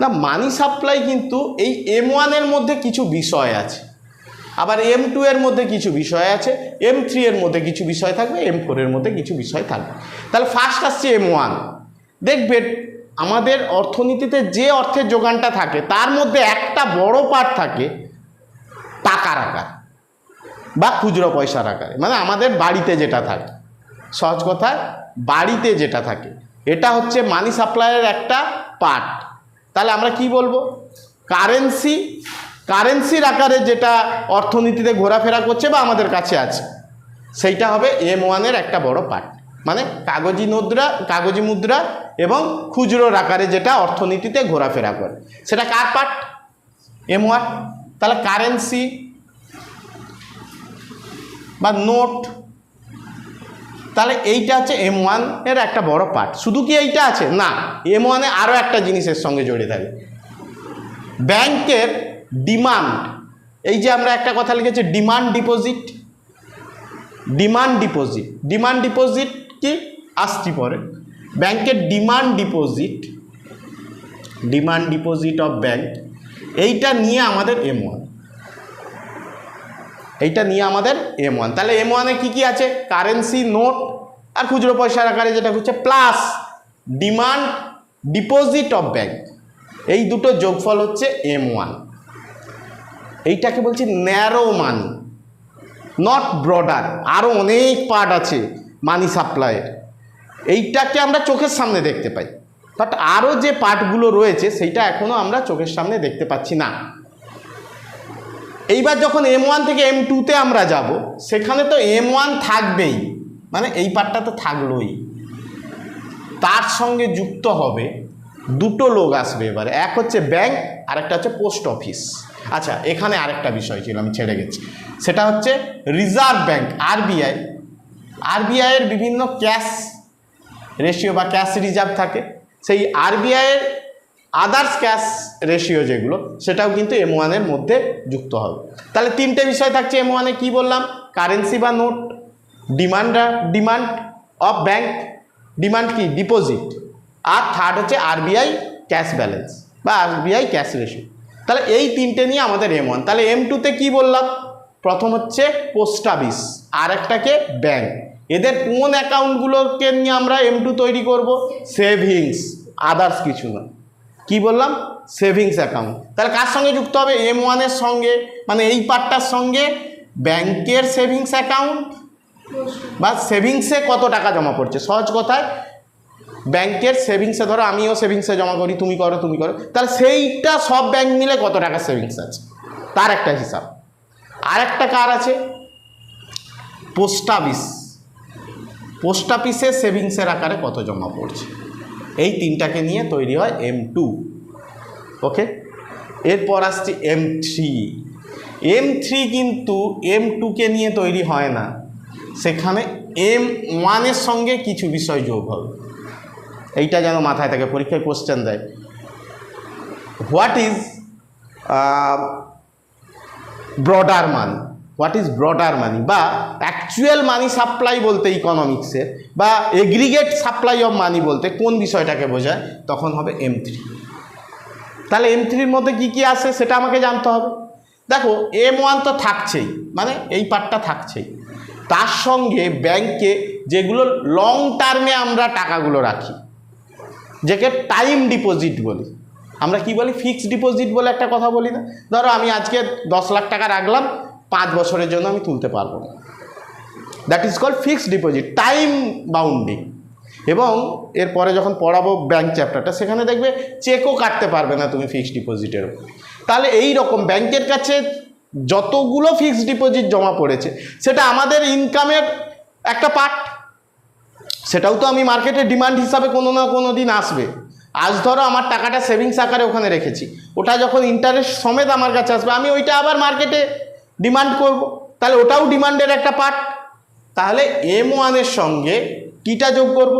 না মানি সাপ্লাই কিন্তু এই এম ওয়ানের মধ্যে কিছু বিষয় আছে। আবার এম টু এর মধ্যে কিছু বিষয় আছে এম থ্রি এর মধ্যে কিছু বিষয় থাকবে এম ফোর এর মধ্যে কিছু বিষয় থাকবে। তাহলে ফার্স্ট আসছে এম ওয়ান দেখবেন আমাদের অর্থনীতিতে যে অর্থের যোগানটা থাকে, তার মধ্যে একটা বড় পার্ট থাকে টাকার আকার বা খুচরো পয়সার আকারে। মানে আমাদের বাড়িতে যেটা থাকে, সহজ কথায় বাড়িতে যেটা থাকে, এটা হচ্ছে মানি সাপ্লাইয়ের একটা পার্ট তাহলে আমরা কি বলব? কারেন্সি কারেন্সির আকারে যেটা অর্থনীতিতে ঘোরাফেরা করছে বা আমাদের কাছে আছে, সেইটা হবে এম ওয়ানের একটা বড় পার্ট মানে কাগজি মুদ্রা কাগজি মুদ্রা এবং খুচরোর আকারে যেটা অর্থনীতিতে ঘোরাফেরা করে। সেটা কার পার্ট এম ওয়ান তাহলে কারেন্সি বা নোট তাহলে এইটা হচ্ছে এম এর একটা বড় পার্ট শুধু কি এইটা আছে? না এম ওয়ানে আরও একটা জিনিসের সঙ্গে জড়িয়ে থাকে। ব্যাংকের ডিমান্ড এই যে আমরা একটা কথা লিখেছি demand deposit demand deposit demand deposit কি? আসছি পরে। ব্যাংকের demand deposit demand deposit of bank এইটা নিয়ে আমাদের এম ওয়ান এইটা নিয়ে আমাদের এম ওয়ান তাহলে এম ওয়ানে কী কী আছে? কারেন্সি নোট আর খুচরো পয়সার আকারে যেটা হচ্ছে plus demand deposit of bank এই দুটো যোগফল হচ্ছে এম ওয়ান এইটাকে বলছি ন্যারো মানি নট ব্রডার আরও অনেক পার্ট আছে মানি সাপ্লাইয়ের এইটাকে আমরা চোখের সামনে দেখতে পাই। বাট আরও যে পার্টগুলো রয়েছে, সেইটা এখনও আমরা চোখের সামনে দেখতে পাচ্ছি না। এইবার যখন এম ওয়ান থেকে এম টুতে আমরা যাব, সেখানে তো এম ওয়ান থাকবেই। মানে এই পার্টটা তো থাকলোই। তার সঙ্গে যুক্ত হবে দুটো লোক আসবে এবারে। এক হচ্ছে ব্যাংক আর একটা হচ্ছে পোস্ট অফিস আচ্ছা এখানে আরেকটা বিষয় ছিল, আমি ছেড়ে গেছি। সেটা হচ্ছে রিজার্ভ ব্যাংক আরবিআই আরবিআইয়ের বিভিন্ন ক্যাশ রেশিও বা ক্যাশ রিজার্ভ থাকে। সেই আরবিআইয়ের আদার্স ক্যাশ রেশিও যেগুলো, সেটাও কিন্তু এম ওয়ানের মধ্যে যুক্ত হবে। তাহলে তিনটে বিষয় থাকছে এম ওয়ানে কী বললাম? কারেন্সি বা note demand demand of bank demand কি? ডিপোজিট আর থার্ড হচ্ছে আরবিআই ক্যাশ ব্যালেন্স বা আরবিআই ক্যাশ রেশিও তাহলে এই তিনটে নিয়ে আমাদের এম ওয়ান তাহলে এম টুতে কী বললাম? প্রথম হচ্ছে পোস্ট অফিস আর একটাকে ব্যাংক এদের কোন অ্যাকাউন্টগুলোকে নিয়ে আমরা এম টু তৈরি করব? সেভিংস আদার্স কিছু না কি বললাম? Savings account. তাহলে কার সঙ্গে যুক্ত হবে? এম ওয়ানের সঙ্গে মানে এই পার্টটার সঙ্গে ব্যাংকের সেভিংস অ্যাকাউন্ট? বা সেভিংসে কত টাকা জমা পড়ছে? সহজ কথায়, ব্যাংকের সেভিংসে ধরো, আমিও সেভিংসে জমা করি, তুমি করো তুমি করো। তাহলে সেইটা সব ব্যাংক মিলে কত টাকা সেভিংস আছে? তার একটা হিসাব। আর একটা কার আছে? Post office. পোস্ট অফিসে সেভিংসের আকারে কত জমা পড়ছে? এই তিনটাকে নিয়ে তৈরি হয় এম টু ওকে এরপর আসছে এম থ্রি এম থ্রি কিন্তু এম টুকে নিয়ে তৈরি হয় না। সেখানে এম ওয়ানের সঙ্গে কিছু বিষয় যোগ হবে। এইটা যেন মাথায় থাকে, পরীক্ষায় কোশ্চেন দেয়। What is broader money? What is broader money বা অ্যাকচুয়াল মানি সাপ্লাই বলতে ইকোনমিক্সের বা এগ্রিগেট সাপ্লাই অফ মানি বলতে কোন বিষয়টাকে বোঝায়? তখন হবে এম থ্রি তাহলে এম থ্রির মধ্যে কী কী আসে সেটা আমাকে জানতে হবে। দেখো এম ওয়ান তো থাকছেই মানে এই পার্টটা থাকছেই। তার সঙ্গে ব্যাংকে যেগুলো লং টার্মে আমরা টাকাগুলো রাখি, যেকে টাইম ডিপোজিট বলি। আমরা কি বলি? ফিক্সড ডিপোজিট বলে একটা কথা বলি না। ধরো আমি আজকে দশ লাখ টাকা রাখলাম পাঁচ বছরের জন্য আমি তুলতে পারব না। That is call fixed deposit time bounding এবং এরপরে যখন পড়াবো ব্যাংক চ্যাপ্টারটা সেখানে দেখবে চেকও কাটতে পারবে না তুমি ফিক্সড ডিপোজিটের উপর। তাহলে এই রকম ব্যাংকের কাছে যতগুলো ফিক্সড ডিপোজিট জমা পড়েছে, সেটা আমাদের ইনকামের একটা পার্ট সেটাও তো আমি মার্কেটের ডিমান্ড হিসাবে কোনো না কোনো দিন আসবে। আজ ধরো আমার টাকাটা সেভিংস আকারে ওখানে রেখেছি। ওটা যখন ইন্টারেস্ট সমেত আমার কাছে আসবে, আমি ওইটা আবার মার্কেটে ডিমান্ড করব। তাহলে ওটাও ডিমান্ডের একটা পার্ট তাহলে এম ওয়ানের সঙ্গে কীটা যোগ করব।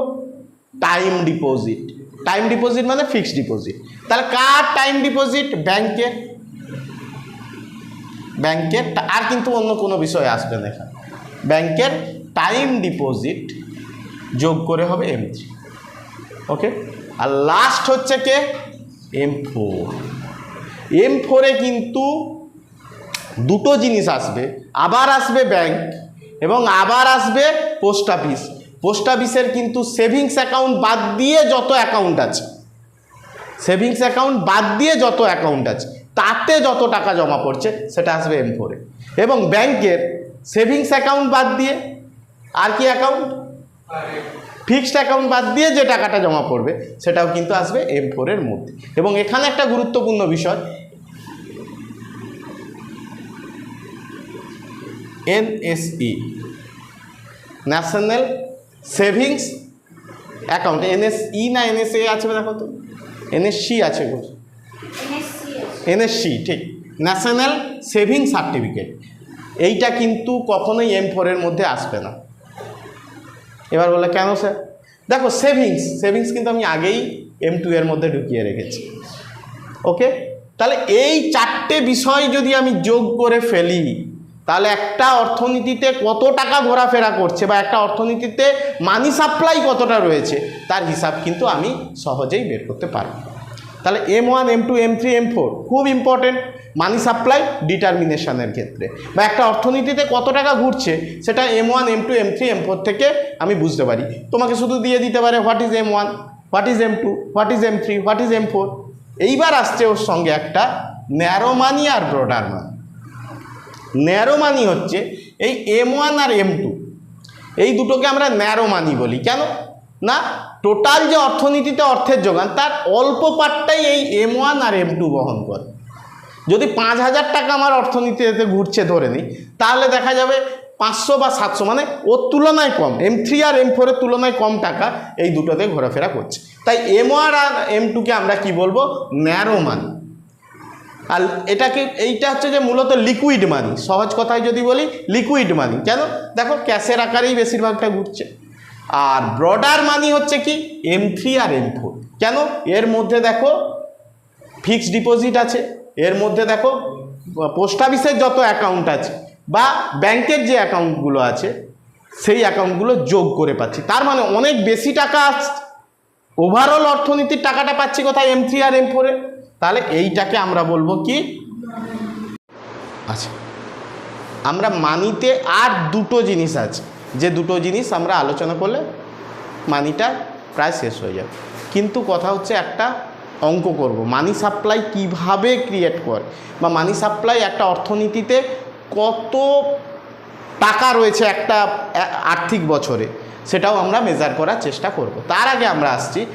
টাইম ডিপোজিট টাইম ডিপোজিট মানে ফিক্সড ডিপোজিট তাহলে কার টাইম ডিপোজিট ব্যাংকের। ব্যাংকের আর কিন্তু অন্য কোনো বিষয় আসবে না এখানে। ব্যাংকের টাইম ডিপোজিট যোগ করে হবে এম থ্রি ওকে আর লাস্ট হচ্ছে কে? এম ফোর এম ফোরে কিন্তু দুটো জিনিস আসবে, আবার আসবে ব্যাংক এবং আবার আসবে পোস্ট অফিস পোস্ট অফিসের কিন্তু সেভিংস অ্যাকাউন্ট বাদ দিয়ে যত অ্যাকাউন্ট আছে সেভিংস অ্যাকাউন্ট বাদ দিয়ে যত অ্যাকাউন্ট আছে, তাতে যত টাকা জমা পড়ছে সেটা আসবে এম ফোরে এবং ব্যাংকের সেভিংস অ্যাকাউন্ট বাদ দিয়ে আর কি অ্যাকাউন্ট ফিক্সড অ্যাকাউন্ট বাদ দিয়ে যে টাকাটা জমা পড়বে সেটাও কিন্তু আসবে এম ফোরের মধ্যে। এবং এখানে একটা গুরুত্বপূর্ণ বিষয় NSE, national savings account, NSE না এনএসএ আছে দেখো তো? এনএসসি আছে এনএসসি, ঠিক। National saving certificate. এইটা কিন্তু কখনোই এম ফোরের মধ্যে আসবে না। এবার বলে কেন স্যার দেখো, সেভিংস সেভিংস কিন্তু আমি আগেই এম টু এর মধ্যে ঢুকিয়ে রেখেছি। ওকে? তাহলে এই চারটে বিষয় যদি আমি যোগ করে ফেলি তাহলে একটা অর্থনীতিতে কত টাকা ঘোরাফেরা করছে বা একটা অর্থনীতিতে মানি সাপ্লাই কতটা রয়েছে, তার হিসাব কিন্তু আমি সহজেই বের করতে পারব। তাহলে M one M two M three M four খুব ইম্পর্টেন্ট মানি সাপ্লাই ডিটারমিনেশনের ক্ষেত্রে। বা একটা অর্থনীতিতে কত টাকা ঘুরছে সেটা M one M two M three M four থেকে আমি বুঝতে পারি। তোমাকে শুধু দিয়ে দিতে পারে what is M one what is M two what is M three what is M four এইবার আসছে ওর সঙ্গে একটা ন্যারো মানি আর ব্রডার মানি ন্যারো মানি হচ্ছে এই এম ওয়ান আর এম টু এই দুটোকে আমরা ন্যারো মানি বলি। কেন? না, টোটাল যে অর্থনীতিতে অর্থের যোগান, তার অল্প পার্টটাই এই এম ওয়ান আর এম টু বহন করে। যদি পাঁচ হাজার টাকা আমার অর্থনীতিতে ঘুরছে ধরে নিই, তাহলে দেখা যাবে পাঁচশো বা সাতশো মানে ওর তুলনায় কম। এম থ্রি আর এম ফোরের তুলনায় কম টাকা এই দুটোতে ঘোরাফেরা করছে। তাই এম ওয়ান আর এম টুকে আমরা কি বলব? Narrow money. আর এটাকে, এইটা হচ্ছে যে মূলত লিকুইড মানি সহজ কথায় যদি বলি লিকুইড মানি কেন? দেখো, ক্যাশের আকারেই বেশিরভাগটা ঘুরছে। আর ব্রডার মানি হচ্ছে কি? এম আর এম কেন? এর মধ্যে দেখো ফিক্সড ডিপোজিট আছে। এর মধ্যে দেখো পোস্ট অফিসের যত অ্যাকাউন্ট আছে বা ব্যাংকের যে অ্যাকাউন্টগুলো আছে, সেই অ্যাকাউন্টগুলো যোগ করে পাচ্ছি। তার মানে অনেক বেশি টাকা ওভারঅল অর্থনীতির টাকাটা পাচ্ছি কোথায়? এম আর এম ফোরে তাহলে এইটাকে আমরা বলব কি? আচ্ছা। আমরা মানিতে আর দুটো জিনিস আছে। যে দুটো জিনিস আমরা আলোচনা করলে মানিটা প্রায় শেষ হয়ে যাবে। কিন্তু কথা হচ্ছে একটা অঙ্ক করব। মানি সাপ্লাই কীভাবে ক্রিয়েট করে? বা মানি সাপ্লাই একটা অর্থনীতিতে কত টাকা রয়েছে একটা আর্থিক বছরে? সেটাও আমরা মেজার করার চেষ্টা করব। তার আগে আমরা আসছি